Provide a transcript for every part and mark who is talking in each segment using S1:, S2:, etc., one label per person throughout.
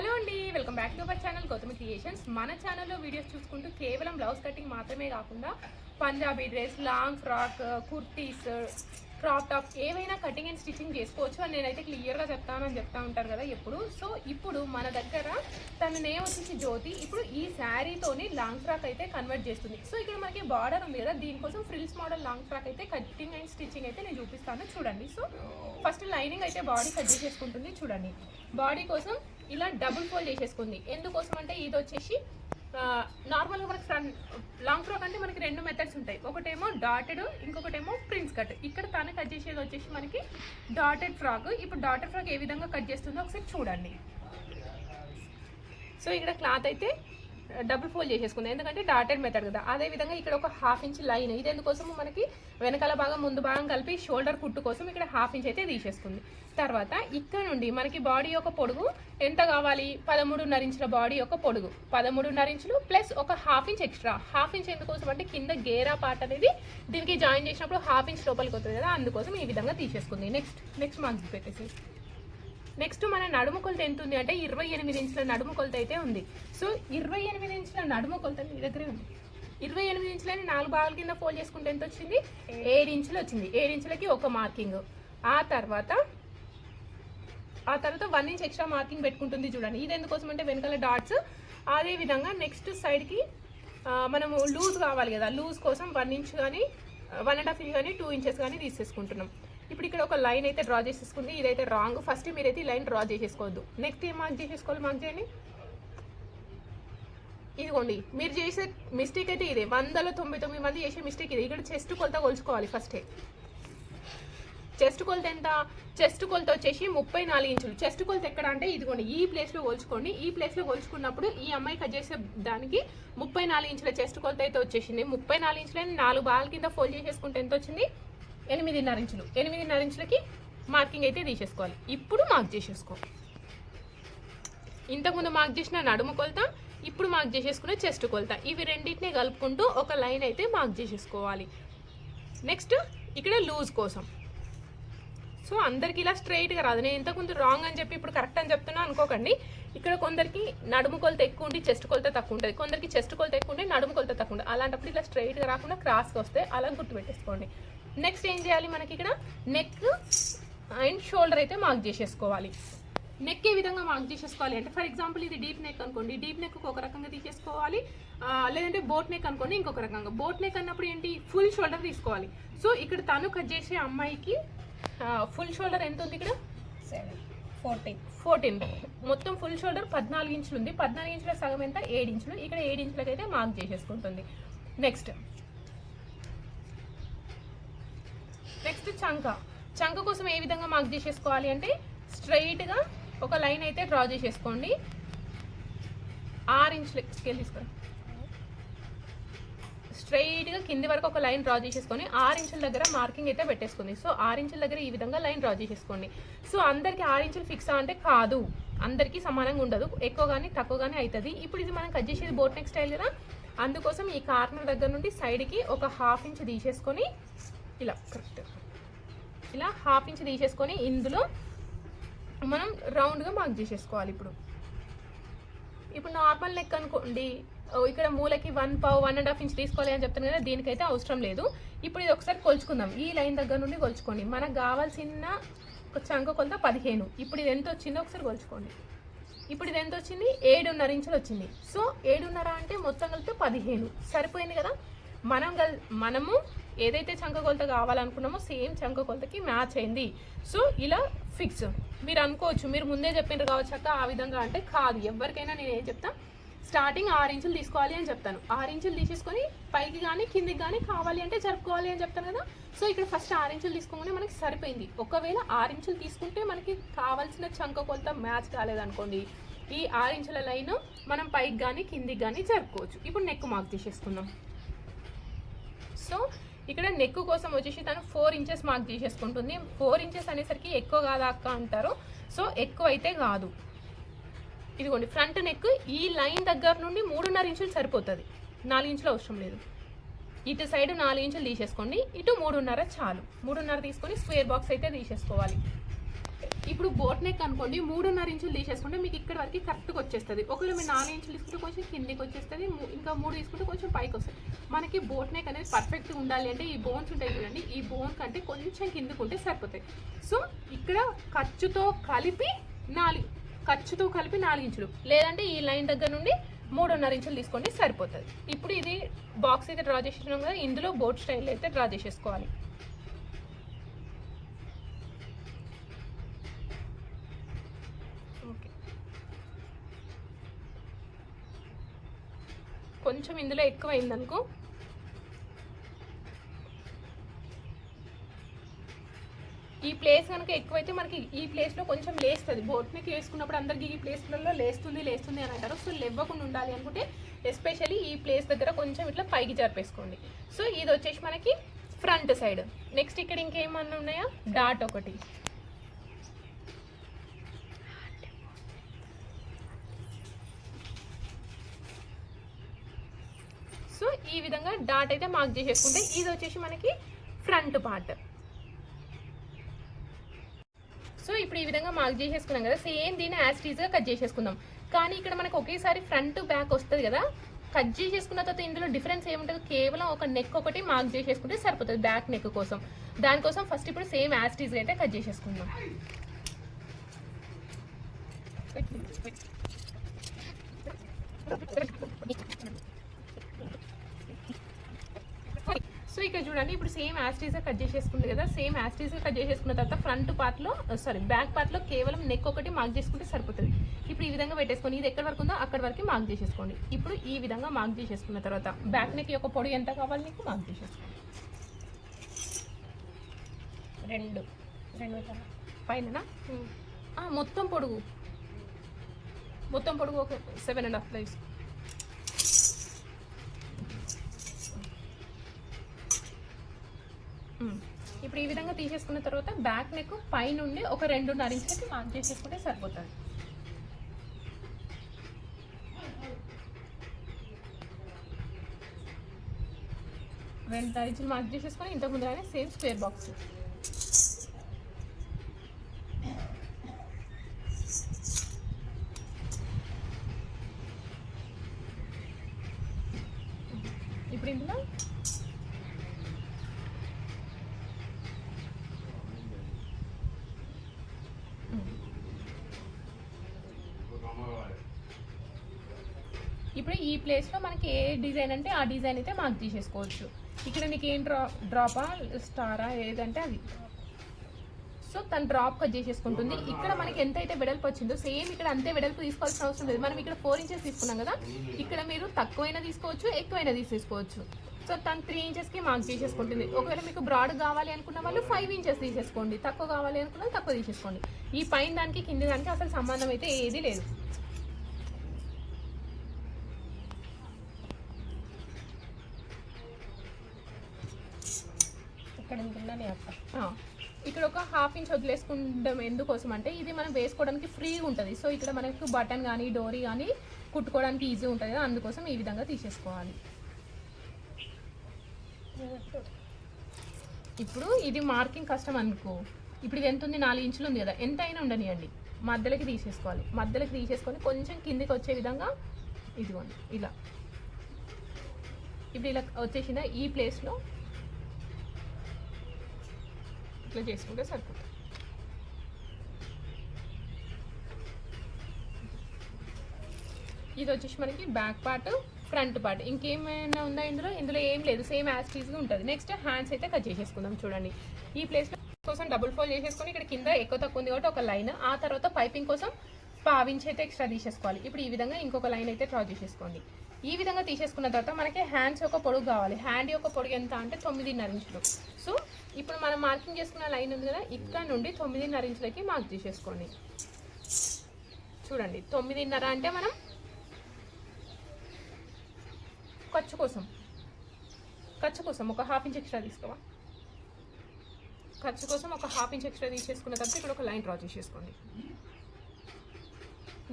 S1: Hello అండి welcome back to our channel Gautami creations. మన ఛానల్లో వీడియోస్ చూసుకుంటూ కేవలం బ్లౌజ్ కటింగ్ మాత్రమే కాకుండా Punjabi dress long frock kurtis crop top ఏవైనా కటింగ్ అండ్ స్టిచ్చింగ్ చేసుకోవచ్చు అని నేనైతే క్లియర్గా చెప్తానని చెప్తా ఉంటారు కదా ఎప్పుడు. సో ఇప్పుడు మన దగ్గర తన నేమ్ వచ్చేసి జ్యోతి. ఇప్పుడు ఈ శారీతోని లాంగ్ ఫ్రాక్ అయితే కన్వర్ట్ చేస్తుంది. సో ఇక్కడ మనకి బార్డర్ ఉంది కదా దీనికోసం ఫ్రిల్స్ మోడల్ లాంగ్ ఫ్రాక్ అయితే కటింగ్ అండ్ స్టిచ్చింగ్ అయితే నేను చూపిస్తాను. చూడండి. సో ఫస్ట్ లైనింగ్ అయితే బాడీ కట్ చేసేసుకుంటుంది. చూడండి. బాడీ కోసం ఇలా డబుల్ ఫోల్డ్ చేసేసుకుంది. ఎందుకోసం అంటే ఇది వచ్చేసి నార్మల్గా మనకి ఫ్రంట్ లాంగ్ ఫ్రాక్ అంటే మనకి రెండు మెథడ్స్ ఉంటాయి. ఒకటేమో డాటెడ్ ఇంకొకటేమో ప్రిన్స్ కట్ ఇక్కడ తాను కట్ చేసేది వచ్చేసి మనకి డాటెడ్ ఫ్రాక్ ఇప్పుడు డాటెడ్ ఫ్రాక్ ఏ విధంగా కట్ చేస్తుందో ఒకసారి చూడండి. సో ఇక్కడ క్లాత్ అయితే డబుల్ ఫోల్డ్ చేసేసుకుందాం. ఎందుకంటే డాటెడ్ మెథడ్ కదా. అదే విధంగా ఇక్కడ ఒక హాఫ్ ఇంచ్ లైన్ ఇది ఎందుకోసం మనకి వెనకాల భాగం ముందు భాగం కలిపి షోల్డర్ కుట్టు కోసం ఇక్కడ హాఫ్ ఇంచ్ అయితే తీసేసుకుంది. తర్వాత ఇక్కడ నుండి మనకి బాడీ యొక్క పొడుగు ఎంత కావాలి? పదమూడున్నర ఇంచుల బాడీ యొక్క పొడుగు. పదమూడున్నర ఇంచులు ప్లస్ ఒక half inch extra half inch ఎందుకోసం అంటే కింద గేరా పార్ట్ అనేది దీనికి జాయిన్ చేసినప్పుడు హాఫ్ ఇంచ్ లోపలికి వస్తుంది కదా. అందుకోసం ఈ విధంగా తీసేసుకుంది. నెక్స్ట్ నెక్స్ట్ మంత్ పెట్టేసి నెక్స్ట్ మన నడుము కొలత ఎంత ఉంది అంటే ఇరవై ఎనిమిది ఇంచుల నడుము కొలత అయితే ఉంది. సో ఇరవై ఎనిమిది ఇంచుల నడుము కొలత మీ దగ్గరే ఉంది. ఇరవై ఎనిమిది ఇంచులని నాలుగు భాగాల కింద ఫోల్డ్ చేసుకుంటే ఎంత వచ్చింది? ఏడు ఇంచులు వచ్చింది. ఏడు ఇంచులకి ఒక మార్కింగ్ ఆ తర్వాత ఆ తర్వాత వన్ ఇంచ్ ఎక్స్ట్రా మార్కింగ్ పెట్టుకుంటుంది చూడండి. ఇది ఎందుకోసం అంటే వెనకాల డాట్స్ అదే విధంగా నెక్స్ట్ సైడ్కి మనము లూజ్ కావాలి కదా. లూజ్ కోసం వన్ ఇంచ్ కానీ వన్ అండ్ హాఫ్ ఇంచ్ కానీ టూ ఇంచెస్ కానీ తీసేసుకుంటున్నాం. ఇప్పుడు ఇక్కడ ఒక లైన్ అయితే డ్రా చేసేసుకుంది. ఇదైతే రాంగ్. ఫస్ట్ మీరైతే ఈ లైన్ డ్రా చేసేసుకోవద్దు. నెక్స్ట్ ఏం మార్క్ చేసేసుకోవాలి మార్క్ చేయండి. ఇదిగోండి. మీరు చేసే మిస్టేక్ అయితే ఇదే. వందల తొంభై తొమ్మిది మంది చేసే మిస్టేక్ ఇది. ఇక్కడ చెస్ట్ కొలత కొలుచుకోవాలి ఫస్టే. చెస్ట్ కొలత ఎంత? చెస్ట్ కొలత వచ్చేసి ముప్పై నాలుగు ఇంచులు. చెస్ట్ కొలత ఎక్కడ అంటే ఇదిగోండి ఈ ప్లేస్లో కొలుచుకోండి. ఈ ప్లేస్లో కొలుచుకున్నప్పుడు ఈ అమ్మాయి కట్ చేసే దానికి ముప్పై నాలుగు ఇంచుల చెస్ట్ కొలత అయితే వచ్చేసింది. ముప్పై నాలుగు ఇంచులని నాలుగు బాల్ కింద ఫోల్డ్ చేసేసుకుంటే ఎంత వచ్చింది? ఎనిమిదిన్నర ఇంచులు ఎనిమిదిన్నర ఇంచులకి మార్కింగ్ అయితే తీసేసుకోవాలి. ఇప్పుడు మార్క్ చేసేసుకో. ఇంతకుముందు మార్క్ చేసిన నడుము కొలత ఇప్పుడు మార్క్ చేసేసుకునే చెస్ట్ కొలత. ఇవి రెండింటిని కలుపుకుంటూ ఒక లైన్ అయితే మార్క్ చేసేసుకోవాలి. నెక్స్ట్ ఇక్కడ లూజ్ కోసం. సో అందరికి ఇలా స్ట్రైట్గా రాదు. నేను ఇంతకుముందు రాంగ్ అని చెప్పి ఇప్పుడు కరెక్ట్ అని చెప్తున్నా అనుకోకండి. ఇక్కడ కొందరికి నడుము కొలత ఎక్కువ ఉండి చెస్ట్ కొలత తక్కువ ఉంటుంది. కొందరికి చెస్ట్ కొలత ఎక్కువ ఉండి నడుము కొలత తక్కువ ఉంటుంది. అలాంటప్పుడు ఇలా స్ట్రైట్గా రాకుండా క్రాస్గా వస్తే అలా గుర్తుపెట్టేసుకోండి నెక్స్ట్ ఏం చేయాలి మనకి ఇక్కడ? నెక్ అండ్ షోల్డర్ అయితే మార్క్ చేసేసుకోవాలి. నెక్ ఏ విధంగా మార్క్ చేసేసుకోవాలి? అంటే ఫర్ ఎగ్జాంపుల్ ఇది డీప్ నెక్ అనుకోండి. డీప్ నెక్ ఒక రకంగా తీసేసుకోవాలి. లేదంటే బోట్ నెక్ అనుకోండి ఇంకొక రకంగా. బోట్ నెక్ అన్నప్పుడు ఏంటి? ఫుల్ షోల్డర్ తీసుకోవాలి. సో ఇక్కడ తను కట్ చేసే అమ్మాయికి ఫుల్ షోల్డర్ ఎంత ఉంది ఇక్కడ?
S2: సెవెన్ ఫోర్టీన్
S1: ఫోర్టీన్ మొత్తం ఫుల్ షోల్డర్ పద్నాలుగు ఇంచులు ఉంది. పద్నాలుగు ఇంచుల సగం ఎంత? ఏడు ఇంచులు. ఇక్కడ ఏడు ఇంచులకి అయితే మార్క్ చేసేసుకుంటుంది. నెక్స్ట్ నెక్స్ట్ చంక. చంక కోసం ఏ విధంగా మార్క్ చేసేసుకోవాలి అంటే స్ట్రైట్గా ఒక లైన్ అయితే డ్రా చేసేసుకోండి. ఆరు ఇంచుల స్కేల్ తీసుకోండి. స్ట్రైట్గా కింది వరకు ఒక లైన్ డ్రా చేసేసుకొని ఆరు ఇంచుల దగ్గర మార్కింగ్ అయితే పెట్టేసుకుంది సో ఆరు ఇంచుల దగ్గర ఈ విధంగా లైన్ డ్రా చేసేసుకోండి. సో అందరికీ ఆరు ఇంచులు ఫిక్స్ అంటే కాదు. అందరికీ సమానంగా ఉండదు. ఎక్కువ కానీ తక్కువ కానీ అవుతుంది ఇప్పుడు ఇది మనం కట్ చేసేది బోట్ నెక్ స్టైల్ కదా. అందుకోసం ఈ కార్నర్ దగ్గర నుండి సైడ్కి ఒక హాఫ్ ఇంచ్ తీసేసుకొని ఇలా కరెక్ట్ ఇలా హాఫ్ ఇంచ్ తీసేసుకొని ఇందులో మనం రౌండ్గా మార్క్ చేసేసుకోవాలి ఇప్పుడు. ఇప్పుడు నార్మల్ నెక్ అనుకోండి ఇక్కడ మూలకి వన్ పావు వన్ అండ్ హాఫ్ ఇంచ్ తీసుకోవాలి అని చెప్తాను కదా దీనికైతే అవసరం లేదు. ఇప్పుడు ఇది ఒకసారి కొలుచుకుందాం. ఈ లైన్ దగ్గర నుండి కొలుచుకోండి. మనకు కావాల్సిన ఒక చంక కొలత పదిహేను. ఇప్పుడు ఇది ఎంత వచ్చిందో ఒకసారి కొలుచుకోండి. ఇప్పుడు ఇది ఎంత వచ్చింది? ఏడున్నర ఇంచులు వచ్చింది. సో ఏడున్నర అంటే మొత్తం కలిపితే పదిహేను. సరిపోయింది కదా? మనం మనము ఏదైతే చంక కొలత కావాలనుకున్నామో సేమ్ చంక కొలతకి మ్యాచ్ అయింది. సో ఇలా ఫిక్స్. మీరు అనుకోవచ్చు మీరు ముందే చెప్పిండ్రు కావచ్చు అక్క ఆ విధంగా అంటే కాదు. ఎవరికైనా నేను ఏం చెప్తాను స్టార్టింగ్ ఆరు ఇంచులు తీసుకోవాలి అని చెప్తాను. ఆరు ఇంచులు తీసేసుకొని పైకి కానీ కిందికి కానీ కావాలి అంటే జరుపుకోవాలి అని చెప్తాను కదా. సో ఇక్కడ ఫస్ట్ ఆరు ఇంచులు తీసుకోగానే మనకి సరిపోయింది. ఒకవేళ ఆరు ఇంచులు తీసుకుంటే మనకి కావాల్సిన చంక కొలత మ్యాచ్ కాలేదనుకోండి. ఈ ఆరు ఇంచుల లైన్ మనం పైకి కానీ కిందికి కానీ జరుపుకోవచ్చు. ఇప్పుడు నెక్ మార్క్ తీసేసుకుందాం. సో ఇక్కడ నెక్ కోసం వచ్చేసి తను ఫోర్ ఇంచెస్ మార్క్ చేసేసుకుంటుంది ఫోర్ ఇంచెస్ అనేసరికి ఎక్కువ కాదా అక్క అంటారు. సో ఎక్కువ అయితే కాదు. ఇదిగోండి ఫ్రంట్ నెక్ ఈ లైన్ దగ్గర నుండి మూడున్నర ఇంచులు సరిపోతుంది. నాలుగు ఇంచులు అవసరం లేదు. ఇటు సైడ్ నాలుగు ఇంచులు తీసేసుకోండి. ఇటు మూడున్నర చాలు. మూడున్నర తీసుకొని స్క్వేర్ బాక్స్ అయితే తీసేసుకోవాలి. ఇప్పుడు బోట్ నెక్ అనుకోండి మూడున్నర ఇంచులు తీసేసుకుంటే మీకు ఇక్కడ వరకు కరెక్ట్గా వచ్చేస్తుంది. ఒకవేళ మీరు నాలుగు ఇంచులు తీసుకుంటే కొంచెం కిందికి వచ్చేస్తుంది ఇంకా మూడు తీసుకుంటే కొంచెం పైకి వస్తుంది. మనకి బోట్ నెక్ అనేది పర్ఫెక్ట్గా ఉండాలి అంటే ఈ బోన్స్ ఉంటాయి చూడండి ఈ బోన్ కంటే కొంచెం కిందికి ఉంటే సరిపోతాయి. సో ఇక్కడ ఖర్చుతో కలిపి నాలుగు ఖర్చుతో కలిపి నాలుగు ఇంచులు. లేదంటే ఈ లైన్ దగ్గర నుండి మూడున్నర ఇంచులు తీసుకోండి సరిపోతుంది. ఇప్పుడు ఇది బాక్స్ అయితే డ్రా చేసేసినాం కదా ఇందులో బోట్ స్టైల్ అయితే డ్రా చేసేసుకోవాలి. కొంచెం ఇందులో ఎక్కువ అయిందనుకో ఈ ప్లేస్ కనుక ఎక్కువైతే మనకి ఈ ప్లేస్లో కొంచెం లేస్తుంది. బోట్నిక్ వేసుకున్నప్పుడు అందరికీ ఈ ప్లేస్లలో లేస్తుంది లేస్తుంది అని అంటారు. సో లేవ్వకుండా ఉండాలి అనుకుంటే ఎస్పెషల్లీ ఈ ప్లేస్ దగ్గర కొంచెం ఇట్లా పైకి జరిపేసుకోండి. సో ఇది వచ్చేసి మనకి ఫ్రంట్ సైడ్. నెక్స్ట్ ఇక్కడ ఇంకేమన్నా ఉన్నాయా? డాట్ ఒకటి సో ఈ విధంగా డాట్ అయితే మార్క్ చేసేసుకుంటే ఇది వచ్చేసి మనకి ఫ్రంట్ పార్ట్. సో ఇప్పుడు ఈ విధంగా మార్క్ చేసేసుకున్నాం కదా సేమ్ దీన్ని యాస్టీజ్గా కట్ చేసేసుకుందాం. కానీ ఇక్కడ మనకు ఒకేసారి ఫ్రంట్ బ్యాక్ వస్తుంది కదా కట్ చేసేసుకున్న తర్వాత ఇందులో డిఫరెన్స్ ఏముంటుంది? కేవలం ఒక నెక్ ఒకటి మార్క్ చేసేసుకుంటే సరిపోతుంది బ్యాక్ నెక్ కోసం. దానికోసం ఫస్ట్ ఇప్పుడు సేమ్ యాస్టీజ్గా అయితే కట్ చేసేసుకుందాం. సో ఇక్కడ చూడండి ఇప్పుడు సేమ్ యాస్టీజ్గా కట్ చేసేసుకుంది కదా సేమ్ యాస్టీజ్గా కట్ చేసేసుకున్న తర్వాత ఫ్రంట్ పార్ట్లో సారీ బ్యాక్ పార్ట్లో కేవలం నెక్ ఒకటి మార్క్ చేసుకుంటే సరిపోతుంది. ఇప్పుడు ఈ విధంగా పెట్టేసుకొని ఇది ఎక్కడ వరకు ఉందో అక్కడ వరకు మార్క్ చేసేసుకోండి. ఇప్పుడు ఈ విధంగా మార్క్ చేసేసుకున్న తర్వాత బ్యాక్ నెక్ యొక్క పొడి ఎంత కావాలి నీకు? మార్క్ చేసేసుకోండి
S2: రెండు. రెండు.
S1: పైన మొత్తం పొడుగు. మొత్తం పొడుగు ఒక సెవెన్ అండ్ హాఫ్ ప్లేస్ ఇప్పుడు ఈ విధంగా తీసేసుకున్న తర్వాత బ్యాక్ నెక్ పైనుండి ఒక రెండున్నర ఇంచులకి మార్క్ చేసేసుకుంటే సరిపోతుంది. రెండున్నర ఇంచులు మార్క్ చేసేసుకొని ఇంతకు ముందుగానే సేమ్ స్క్వేర్ బాక్స్ ఇప్పుడు ఇందులో ఇప్పుడు ఈ ప్లేస్లో మనకి ఏ డిజైన్ అంటే ఆ డిజైన్ అయితే మార్క్ తీసేసుకోవచ్చు. ఇక్కడ నీకు ఏం డ్రా డ్రాపా స్టారా ఏదంటే అది. సో తను డ్రాప్ కట్ చేసేసుకుంటుంది. ఇక్కడ మనకి ఎంత అయితే వెడల్పు వచ్చిందో సేమ్ ఇక్కడ అంతే వెడల్పు తీసుకోవాల్సిన అవసరం లేదు. మనం ఇక్కడ ఫోర్ ఇంచెస్ తీసుకున్నాం కదా ఇక్కడ మీరు తక్కువైనా తీసుకోవచ్చు ఎక్కువైనా తీసేసుకోవచ్చు. సో తను త్రీ ఇంచెస్కి మార్క్ చేసేసుకుంటుంది ఒకవేళ మీకు బ్రాడ్ కావాలి అనుకున్న వాళ్ళు ఫైవ్ ఇంచెస్ తీసేసుకోండి. తక్కువ కావాలి అనుకున్న తక్కువ తీసేసుకోండి. ఈ పైన దానికి కింది దానికి అసలు సంబంధం అయితే ఏది లేదు.
S2: ఇక్కడ ఉంటుందని అక్క.
S1: ఇక్కడ ఒక హాఫ్ ఇంచ్ వదిలేసుకుంటాం ఎందుకోసం అంటే ఇది మనం వేసుకోవడానికి ఫ్రీగా ఉంటుంది. సో ఇక్కడ మనకు బటన్ కానీ డోరీ కానీ కుట్టుకోవడానికి ఈజీ ఉంటుంది కదా అందుకోసం ఈ విధంగా తీసేసుకోవాలి. ఇప్పుడు ఇది మార్కింగ్ కష్టం అనుకో. ఇప్పుడు ఇది ఎంత ఉంది? నాలుగు ఇంచులు ఉంది కదా. ఎంత అయినా ఉండనియండి. మధ్యలోకి తీసేసుకోవాలి. మధ్యలోకి తీసేసుకొని కొంచెం కిందికి వచ్చే విధంగా ఇదిగోండి ఇలా. ఇప్పుడు ఇలా వచ్చేసిందా? ఈ ప్లేస్లో ఇట్లా చేసుకుంటే సరిపోతుంది. ఇది వచ్చేసి మనకి బ్యాక్ పార్ట్ ఫ్రంట్ పార్ట్. ఇంకేమైనా ఉందా ఇందులో? ఇందులో ఏం లేదు. సేమ్ యాక్టీస్గా ఉంటుంది. నెక్స్ట్ హ్యాండ్స్ అయితే కట్ చేసేసుకుందాం చూడండి. ఈ ప్లేస్లో కోసం డబుల్ ఫోల్డ్ చేసేసుకొని ఇక్కడ కింద ఎక్కువ తక్కువ ఉంది కాబట్టి ఒక లైన్. ఆ తర్వాత పైపింగ్ కోసం పావించి అయితే ఎక్స్ట్రా తీసేసుకోవాలి. ఇప్పుడు ఈ విధంగా ఇంకొక లైన్ అయితే డ్రా చేసేసుకోండి. ఈ విధంగా తీసేసుకున్న తర్వాత మనకి హ్యాండ్స్ యొక్క పొడుగు కావాలి. హ్యాండ్ యొక్క పొడుగు ఎంత అంటే తొమ్మిదిన్నర ఇంచులు సో ఇప్పుడు మనం మార్కింగ్ చేసుకున్న లైన్ ఉంది కదా ఇక్కడ నుండి తొమ్మిదిన్నర ఇంచులకి మార్క్ చేసేసుకోండి చూడండి తొమ్మిదిన్నర అంటే మనం ఖర్చు కోసం. ఖర్చు కోసం ఒక హాఫ్ ఇంచ్ ఎక్స్ట్రా తీసుకోవా? ఖర్చు కోసం ఒక హాఫ్ ఇంచ్ ఎక్స్ట్రా తీసేసుకున్న తర్వాత ఇక్కడ ఒక లైన్ డ్రా చేసేసుకోండి.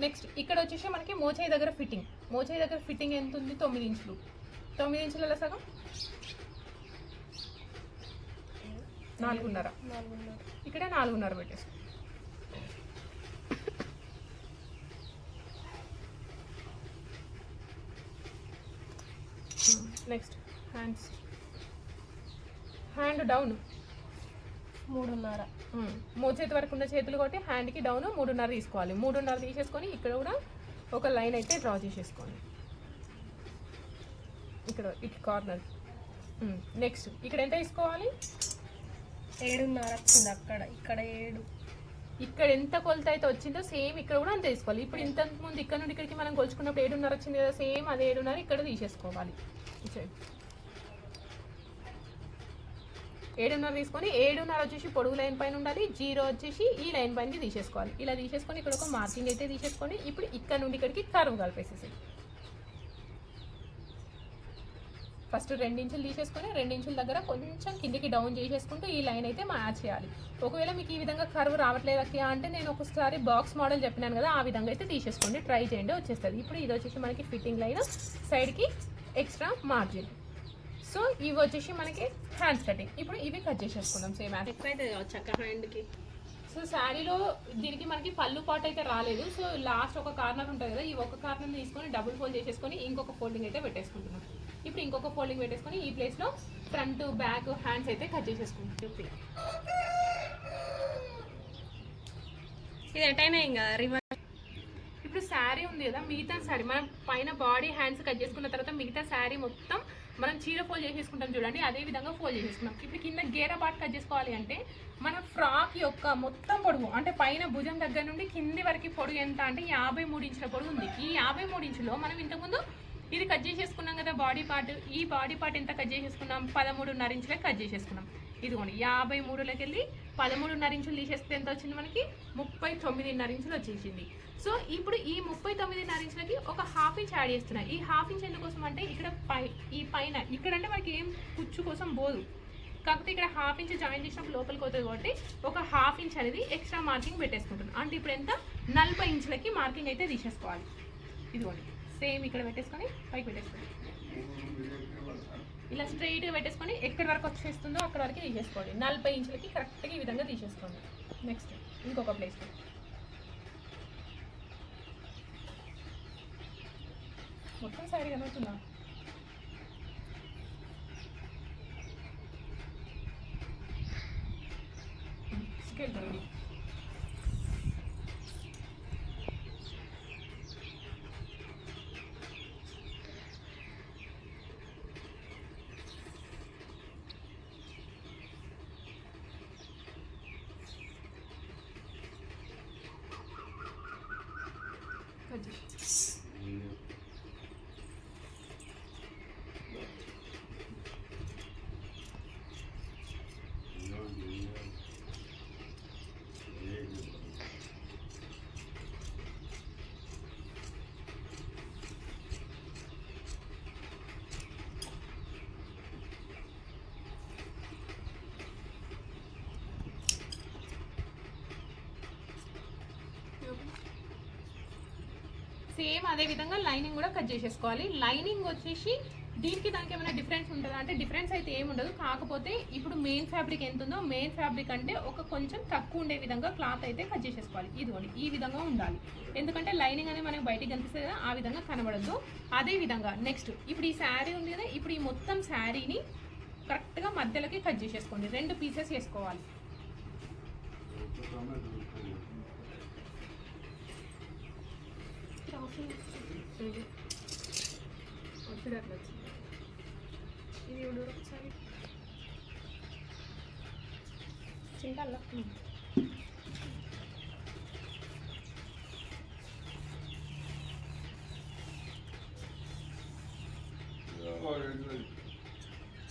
S1: నెక్స్ట్ ఇక్కడ వచ్చేసి మనకి మోచేయి దగ్గర ఫిట్టింగ్ మోచాయి దగ్గర ఫిట్టింగ్ ఎంత ఉంది తొమ్మిది ఇంచులు. తొమ్మిది ఇంచుల సగం? నాలుగున్నర. ఇక్కడ నాలుగున్నర పెట్టేసి నెక్స్ట్ హ్యాండ్స్ హ్యాండ్ డౌన్
S2: మూడున్నర.
S1: మోచేతి వరకు ఉన్న చేతులు కొట్టి హ్యాండ్కి డౌన్ మూడున్నర తీసుకోవాలి. మూడున్నర తీసేసుకొని ఇక్కడ కూడా ఒక లైన్ అయితే డ్రా చేసేసుకోండి. ఇక్కడ ఇటు కార్నర్ నెక్స్ట్ ఇక్కడ ఎంత తీసుకోవాలి?
S2: ఏడున్నర వచ్చింది అక్కడ. ఇక్కడ ఏడు.
S1: ఇక్కడ ఎంత కొలత అయితే వచ్చిందో సేమ్ ఇక్కడ కూడా అంతే తీసుకోవాలి. ఇప్పుడు ఇంత ముందు ఇక్కడ నుండి ఇక్కడికి మనం కొలుచుకున్నప్పుడు ఏడున్నర వచ్చింది కదా సేమ్ అదే ఏడున్నర ఇక్కడ తీసేసుకోవాలి ఈ side. ఏడున్నర తీసుకొని ఏడున్నర వచ్చేసి పొడుగు లైన్ పైన ఉండాలి జీరో వచ్చేసి ఈ లైన్ పైనకి తీసేసుకోవాలి. ఇలా తీసేసుకొని ఇక్కడ ఒక మార్కింగ్ అయితే తీసేసుకొని ఇప్పుడు ఇక్కడ నుండి ఇక్కడికి కరువు కలిపేసేసి ఫస్ట్ రెండించులు తీసేసుకొని రెండించుల దగ్గర కొంచెం కిందికి డౌన్ చేసేసుకుంటూ ఈ లైన్ అయితే మ్యాచ్ చేయాలి. ఒకవేళ మీకు ఈ విధంగా కర్వ్ రావట్లేదు అక్క అంటే నేను ఒకసారి బాక్స్ మోడల్ చెప్పినాను కదా ఆ విధంగా అయితే తీసేసుకోండి. ట్రై చేయండి వచ్చేస్తుంది. ఇప్పుడు ఇది వచ్చేసి మనకి ఫిట్టింగ్ లైన్ సైడ్కి ఎక్స్ట్రా మార్జిన్ సో ఇవి వచ్చేసి మనకి హ్యాండ్స్ కటింగ్ ఇప్పుడు ఇవి కట్ చేసేసుకుందాం సేమ్
S2: చక్క హ్యాండ్కి?
S1: సో శారీలో దీనికి మనకి పళ్ళు పాట అయితే రాలేదు. సో లాస్ట్ ఒక కార్నర్ ఉంటుంది కదా ఈ ఒక కార్నర్ తీసుకొని డబుల్ ఫోల్డ్ చేసేసుకొని ఇంకొక ఫోల్డింగ్ అయితే పెట్టేసుకుంటున్నాం. ఇప్పుడు ఇంకొక ఫోల్డింగ్ పెట్టేసుకొని ఈ ప్లేస్లో ఫ్రంట్ బ్యాక్ హ్యాండ్స్ అయితే కట్ చేసేసుకుంటాం
S2: ఇది ఎటైనా ఇంకా రివర్స్
S1: శారీ ఉంది కదా మిగతా శారీ మనం పైన బాడీ హ్యాండ్స్ కట్ చేసుకున్న తర్వాత మిగతా శారీ మొత్తం మనం చీర ఫోల్డ్ చేసేసుకుంటాం చూడండి అదే విధంగా ఫోల్డ్ చేసేసుకున్నాం. ఇప్పుడు కింద గేర పార్ట్ కట్ చేసుకోవాలి అంటే మన ఫ్రాక్ యొక్క మొత్తం పొడుగు అంటే పైన భుజం దగ్గర నుండి కింది వరకు పొడుగు ఎంత అంటే యాభై మూడు ఇంచుల పొడుగు ఉంది. ఈ యాభై మూడు ఇంచులో మనం ఇంతకుముందు ఇది కట్ చేసేసుకున్నాం కదా బాడీ పార్ట్ ఈ బాడీ పార్ట్ ఎంత కట్ చేసేసుకున్నాం? పదమూడున్నర ఇంచులే కట్ చేసేసుకున్నాం. ఇదిగోండి యాభై మూడులోకి వెళ్ళి పదమూడున్నర ఇంచులు తీసేస్తే ఎంత వచ్చింది మనకి? ముప్పై తొమ్మిదిన్నర ఇంచులు వచ్చేసింది. సో ఇప్పుడు ఈ ముప్పై తొమ్మిదిన్నర ఇంచులకి ఒక హాఫ్ ఇంచ్ యాడ్ చేస్తున్నాను ఈ హాఫ్ ఇంచ్ ఎందుకోసం అంటే ఇక్కడ పై ఈ పైన ఇక్కడ అంటే మనకి ఏం కుచ్చు కోసం పోదు. కాకపోతే ఇక్కడ హాఫ్ ఇంచ్ జాయిన్ చేసినప్పుడు లోపలికి అవుతుంది కాబట్టి ఒక హాఫ్ ఇంచ్ అనేది ఎక్స్ట్రా మార్కింగ్ పెట్టేసుకుంటున్నాం అంటే ఇప్పుడు ఎంత? నలభై ఇంచులకి మార్కింగ్ అయితే తీసేసుకోవాలి. ఇదిగోండి సేమ్ ఇక్కడ పెట్టేసుకొని పైకి పెట్టేసుకోండి. ఇలా స్ట్రైట్గా పెట్టేసుకొని ఎక్కడి వరకు వచ్చేస్తుందో అక్కడ వరకు తీసేసుకోండి. నలభై ఇంచులకి కరెక్ట్గా ఈ విధంగా తీసేసుకోండి. నెక్స్ట్ ఇంకొక ప్లేస్ మొత్తం సైడ్ కనవుతుందా స్కేల్ రెడీ కట్ చేసి సేమ్ అదే విధంగా లైనింగ్ కూడా కట్ చేసేసుకోవాలి. లైనింగ్ వచ్చేసి దీనికి దానికి ఏమైనా డిఫరెన్స్ ఉంటుందా? అంటే డిఫరెన్స్ అయితే ఏమి ఉండదు. కాకపోతే ఇప్పుడు మెయిన్ ఫ్యాబ్రిక్ ఎంత ఉందో మెయిన్ ఫ్యాబ్రిక్ అంటే ఒక కొంచెం తక్కువ ఉండే విధంగా క్లాత్ అయితే కట్ చేసేసుకోవాలి. ఇదిగోండి ఈ విధంగా ఉండాలి. ఎందుకంటే లైనింగ్ అనేది మనకి బయటికి కనిపిస్తుంది కదా ఆ విధంగా కనబడద్దు. అదే విధంగా నెక్స్ట్ ఇప్పుడు ఈ శారీ ఉంది కదా ఇప్పుడు ఈ మొత్తం శారీని కరెక్ట్గా మధ్యలోకి కట్ చేసేసుకోండి. రెండు పీసెస్ వేసుకోవాలి. ఇది వచ్చేది అట్లా వచ్చింది ఇది ఎవడు ఒకసారి
S2: చింతల్లో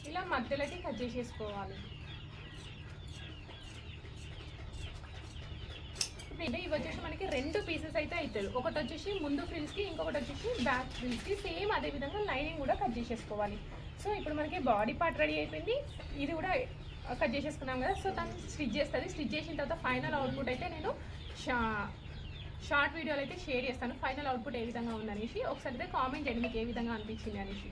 S1: ఇలా మధ్యలోకి కట్ చేసేసుకోవాలి. అంటే ఇవి వచ్చేసి మనకి రెండు పీసెస్ అయితే అవుతుంది ఒకటి వచ్చేసి ముందు ఫ్రిల్స్కి ఇంకొకటి వచ్చేసి బ్యాక్ ఫ్రిల్స్కి సేమ్ అదే విధంగా లైనింగ్ కూడా కట్ చేసేసుకోవాలి. సో ఇప్పుడు మనకి బాడీ పార్ట్ రెడీ అయిపోయింది. ఇది కూడా కట్ చేసేసుకున్నాం కదా. సో తను స్టిచ్ చేస్తుంది. స్టిచ్ చేసిన తర్వాత ఫైనల్ అవుట్పుట్ అయితే నేను షా షార్ట్ వీడియోలు అయితే షేర్ చేస్తాను. ఫైనల్ అవుట్పుట్ ఏ విధంగా ఉందనేసి. ఒకసారి అయితే కామెంట్ చేయండి మీకు ఏ విధంగా అనిపించింది అనేసి.